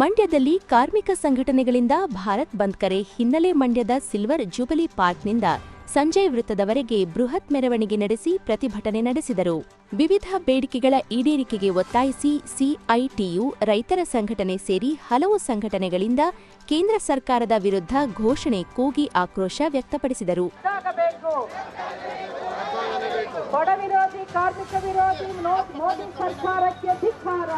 ಮಂಡ್ಯದಲ್ಲಿ ಕಾರ್ಮಿಕ ಸಂಘಟನೆಗಳಿಂದ ಭಾರತ್ ಬಂದ್ ಕರೆ ಹಿನ್ನೆಲೆ ಮಂಡ್ಯದ ಸಿಲ್ವರ್ ಜೂಬಲಿ ಪಾರ್ಕ್ನಿಂದ ಸಂಜಯ್ ವೃತ್ತದವರೆಗೆ ಬೃಹತ್ ಮೆರವಣಿಗೆ ನಡೆಸಿ ಪ್ರತಿಭಟನೆ ನಡೆಸಿದರು. ವಿವಿಧ ಬೇಡಿಕೆಗಳ ಈಡೇರಿಕೆಗೆ ಒತ್ತಾಯಿಸಿ ಸಿಐಟಿಯು ರೈತರ ಸಂಘಟನೆ ಸೇರಿ ಹಲವು ಸಂಘಟನೆಗಳಿಂದ ಕೇಂದ್ರ ಸರ್ಕಾರದ ವಿರುದ್ಧ ಘೋಷಣೆ ಕೂಗಿ ಆಕ್ರೋಶ ವ್ಯಕ್ತಪಡಿಸಿದರು. ಕಾರ್ಮಿಕ ವಿರೋಧಿ ಮೋದಿ ಸರ್ಕಾರಕ್ಕೆ ಧಿಕ್ಕಾರ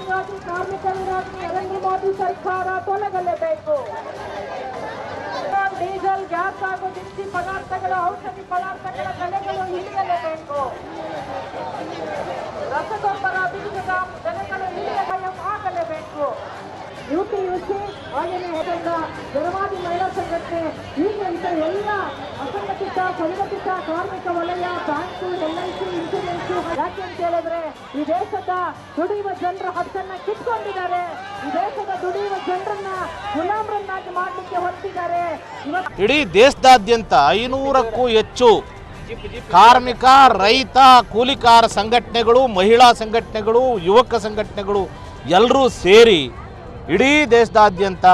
ವಿರೋಧಿ ಕಾರ್ಮಿಕ ವಿರೋಧಿ ನರೇಂದ್ರ ಮೋದಿ ಸರ್ಕಾರ ತೊಲಗಲೇಬೇಕು. ಡೀಸೆಲ್, ಗ್ಯಾಸ್ ಹಾಗೂ ದಿನಸಿ ಪದಾರ್ಥಗಳು, ಔಷಧಿ ಪದಾರ್ಥಗಳ ಬೆಲೆಗಳು ಇಳಿಯಲೇಬೇಕು. ರಸಗೊಬ್ಬರ ಬೀಜದ ಬೆಲೆಗಳು ಇಳಿಯ ಆಗಲೇಬೇಕು. ಯುಪಿಯುಸಿ ಹಾಗೆಯೇ ಅದರಿಂದ ಜನವಾದಿ ಮಹಿಳಾ ಸಂಘಟನೆ ಹೀಗೆ ಇತರ ಎಲ್ಲ ಅಸಂಘಟಿತ ಸಂಘಟಿತ ಕಾರ್ಮಿಕ ವಲಯ, ಬ್ಯಾಂಕು ಎಲ್ಐಸಿ ಇನ್ಶೂರೆನ್ಸ್, ಯಾಕೆ ಅಂತ ಹೇಳಿದ್ರೆ ಈ ದೇಶದ ದುಡಿಯುವ ಜನರ ಹಕ್ಕನ್ನ ಕಿತ್ಕೊಂಡಿದ್ದಾರೆ. ಈ ದೇಶದ ದುಡಿಯುವ ಜನರನ್ನ ಗುಲಾಮರನ್ನಾಗಿ ಮಾಡಲಿಕ್ಕೆ ಹೊರಟಿದ್ದಾರೆ ಇಡೀ ದೇಶದಾದ್ಯಂತ ಐನೂರಕ್ಕೂ ಹೆಚ್ಚು ಕಾರ್ಮಿಕ, ರೈತ, ಕೂಲಿಕಾರ ಸಂಘಟನೆಗಳು, ಮಹಿಳಾ ಸಂಘಟನೆಗಳು, ಯುವಕ ಸಂಘಟನೆಗಳು ಎಲ್ಲರೂ ಸೇರಿ ಇಡೀ ದೇಶದಾದ್ಯಂತ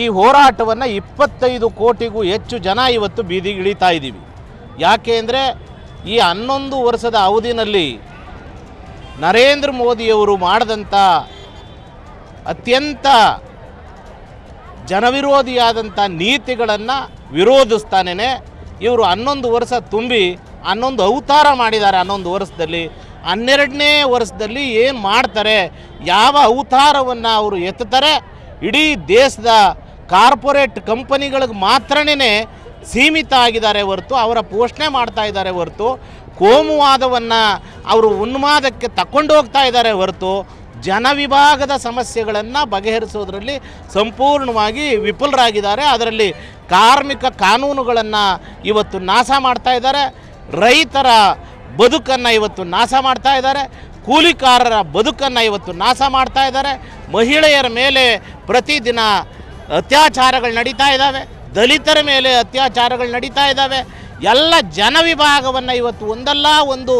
ಈ ಹೋರಾಟವನ್ನು ಇಪ್ಪತ್ತೈದು ಕೋಟಿಗೂ ಹೆಚ್ಚು ಜನ ಇವತ್ತು ಬೀದಿಗೆ ಇಳಿತಾ ಇದ್ದೀವಿ. ಯಾಕೆ ಅಂದರೆ ಈ ಹನ್ನೊಂದು ವರ್ಷದ ಅವಧಿನಲ್ಲಿ ನರೇಂದ್ರ ಮೋದಿಯವರು ಮಾಡಿದಂಥ ಅತ್ಯಂತ ಜನವಿರೋಧಿಯಾದಂಥ ನೀತಿಗಳನ್ನು ವಿರೋಧಿಸ್ತಾನೇ ಇವರು ಹನ್ನೊಂದು ವರ್ಷ ತುಂಬಿ ಹನ್ನೊಂದು ಅವತಾರ ಮಾಡಿದ್ದಾರೆ ಹನ್ನೊಂದು ವರ್ಷದಲ್ಲಿ. ಹನ್ನೆರಡನೇ ವರ್ಷದಲ್ಲಿ ಏನು ಮಾಡ್ತಾರೆ, ಯಾವ ಅವತಾರವನ್ನು ಅವರು ಎತ್ತಾರೆ ಇಡೀ ದೇಶದ ಕಾರ್ಪೊರೇಟ್ ಕಂಪನಿಗಳಿಗೆ ಮಾತ್ರನೇ ಸೀಮಿತ ಆಗಿದ್ದಾರೆ ಹೊರತು, ಅವರ ಪೋಷಣೆ ಮಾಡ್ತಾ ಇದ್ದಾರೆ ಹೊರತು ಕೋಮುವಾದವನ್ನು ಅವರು ಉನ್ಮಾದಕ್ಕೆ ತಕ್ಕೊಂಡು ಹೋಗ್ತಾ ಇದ್ದಾರೆ ಹೊರತು, ಜನವಿಭಾಗದ ಸಮಸ್ಯೆಗಳನ್ನು ಬಗೆಹರಿಸೋದ್ರಲ್ಲಿ ಸಂಪೂರ್ಣವಾಗಿ ವಿಫುಲರಾಗಿದ್ದಾರೆ. ಅದರಲ್ಲಿ ಕಾರ್ಮಿಕ ಕಾನೂನುಗಳನ್ನು ಇವತ್ತು ನಾಶ ಮಾಡ್ತಾ ಇದ್ದಾರೆ. ರೈತರ ಬದುಕನ್ನು ಇವತ್ತು ನಾಶ ಮಾಡ್ತಾ ಇದ್ದಾರೆ. ಕೂಲಿಕಾರರ ಬದುಕನ್ನು ಇವತ್ತು ನಾಶ ಮಾಡ್ತಾ ಇದ್ದಾರೆ. ಮಹಿಳೆಯರ ಮೇಲೆ ಪ್ರತಿದಿನ ಅತ್ಯಾಚಾರಗಳು ನಡೀತಾ ಇದ್ದಾವೆ. ದಲಿತರ ಮೇಲೆ ಅತ್ಯಾಚಾರಗಳು ನಡೀತಾ ಇದ್ದಾವೆ. ಎಲ್ಲ ಜನವಿಭಾಗವನ್ನು ಇವತ್ತು ಒಂದಲ್ಲ ಒಂದು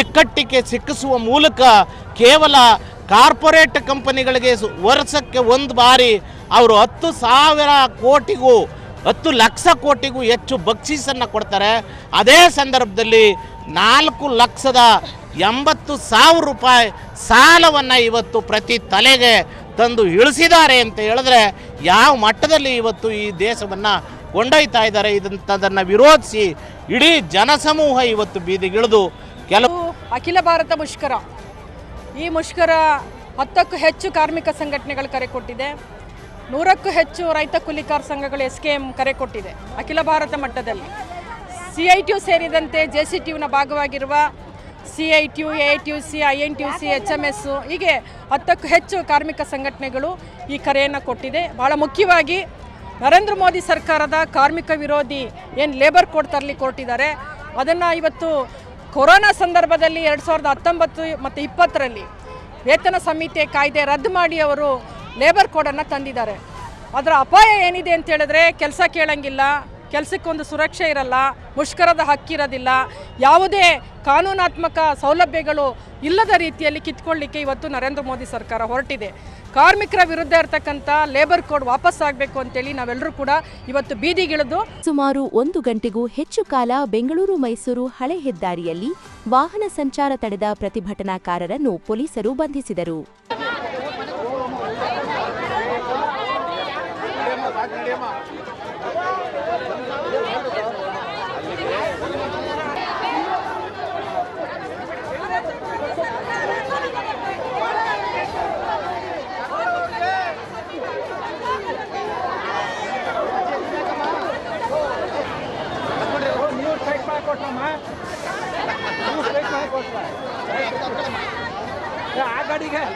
ಇಕ್ಕಟ್ಟಿಗೆ ಸಿಕ್ಕಿಸುವ ಮೂಲಕ ಕೇವಲ ಕಾರ್ಪೊರೇಟ್ ಕಂಪನಿಗಳಿಗೆ ವರ್ಷಕ್ಕೆ ಒಂದು ಬಾರಿ ಅವರು ಹತ್ತು ಸಾವಿರ ಕೋಟಿಗೂ, ಹತ್ತು ಲಕ್ಷ ಕೋಟಿಗೂ ಹೆಚ್ಚು ಬಕ್ಷೀಸನ್ನು ಕೊಡ್ತಾರೆ. ಅದೇ ಸಂದರ್ಭದಲ್ಲಿ ನಾಲ್ಕು ಲಕ್ಷದ ಎಂಬತ್ತು ಸಾವಿರ ರೂಪಾಯಿ ಸಾಲವನ್ನು ಇವತ್ತು ಪ್ರತಿ ತಲೆಗೆ ತಂದು ಇಳಿಸಿದ್ದಾರೆ ಅಂತ ಹೇಳಿದ್ರೆ ಯಾವ ಮಟ್ಟದಲ್ಲಿ ಇವತ್ತು ಈ ದೇಶವನ್ನು ಕೊಂಡೊಯ್ತಾ ಇದ್ದಾರೆ ಇದಂಥದನ್ನು ವಿರೋಧಿಸಿ ಇಡೀ ಜನಸಮೂಹ ಇವತ್ತು ಬೀದಿಗಿಳಿದು ಕೆಲವು ಅಖಿಲ ಭಾರತ ಮುಷ್ಕರ. ಈ ಮುಷ್ಕರ ಹತ್ತಕ್ಕೂ ಹೆಚ್ಚು ಕಾರ್ಮಿಕ ಸಂಘಟನೆಗಳು ಕರೆ ಕೊಟ್ಟಿದೆ. ನೂರಕ್ಕೂ ಹೆಚ್ಚು ರೈತ ಕೂಲಿಕಾರ ಸಂಘಗಳು ಎಸ್ ಕೆ ಎಂ ಕರೆ ಕೊಟ್ಟಿದೆ ಅಖಿಲ ಭಾರತ ಮಟ್ಟದಲ್ಲಿ. ಸಿ ಐ ಟಿ ಯು ಸೇರಿದಂತೆ ಜೆ ಸಿ ಟಿ ಯುನ ಭಾಗವಾಗಿರುವ C I T U A T U C I N T U C H M S ಹೀಗೆ ಹತ್ತಕ್ಕೂ ಹೆಚ್ಚು ಕಾರ್ಮಿಕ ಸಂಘಟನೆಗಳು ಈ ಕರೆಯನ್ನು ಕೊಟ್ಟಿದೆ. ಭಾಳ ಮುಖ್ಯವಾಗಿ ನರೇಂದ್ರ ಮೋದಿ ಸರ್ಕಾರದ ಕಾರ್ಮಿಕ ವಿರೋಧಿ ಏನು ಲೇಬರ್ ಕೋಡ್ ತರಲಿ ಕೊಟ್ಟಿದ್ದಾರೆ. ಅದನ್ನು ಇವತ್ತು ಕೊರೋನಾ ಸಂದರ್ಭದಲ್ಲಿ ಎರಡು ಸಾವಿರದ ಹತ್ತೊಂಬತ್ತು ಮತ್ತು ಇಪ್ಪತ್ತರಲ್ಲಿ ವೇತನ ಸಮಿತಿ ಕಾಯ್ದೆ ರದ್ದು ಮಾಡಿ ಅವರು ಲೇಬರ್ ಕೋಡನ್ನು ತಂದಿದ್ದಾರೆ. ಅದರ ಅಪಾಯ ಏನಿದೆ ಅಂತ ಹೇಳಿದ್ರೆ ಕೆಲಸ ಕೇಳಂಗಿಲ್ಲ. ಕೆಲಸಕ್ಕೊಂದು ಸುರಕ್ಷೆ ಇರಲ್ಲ, ಮುಷ್ಕರದ ಹಕ್ಕಿರೋದಿಲ್ಲ ಯಾವುದೇ ಕಾನೂನಾತ್ಮಕ ಸೌಲಭ್ಯಗಳು ಇಲ್ಲದ ರೀತಿಯಲ್ಲಿ ಕಿತ್ಕೊಳ್ಳಿಕ್ಕೆ ಇವತ್ತು ನರೇಂದ್ರ ಮೋದಿ ಸರ್ಕಾರ ಹೊರಟಿದೆ. ಕಾರ್ಮಿಕರ ವಿರುದ್ಧ ಇರತಕ್ಕಂಥ ಲೇಬರ್ ಕೋಡ್ ವಾಪಸ್ ಆಗಬೇಕು ಅಂತೇಳಿ ನಾವೆಲ್ಲರೂ ಕೂಡ ಇವತ್ತು ಬೀದಿಗಿಳಿದು ಸುಮಾರು ಒಂದು ಗಂಟೆಗೂ ಹೆಚ್ಚು ಕಾಲ ಬೆಂಗಳೂರು ಮೈಸೂರು ಹಳೆ ಹೆದ್ದಾರಿಯಲ್ಲಿ ವಾಹನ ಸಂಚಾರ ತಡೆದ ಪ್ರತಿಭಟನಾಕಾರರನ್ನು ಪೊಲೀಸರು ಬಂಧಿಸಿದರು. આ ગાડી ગયા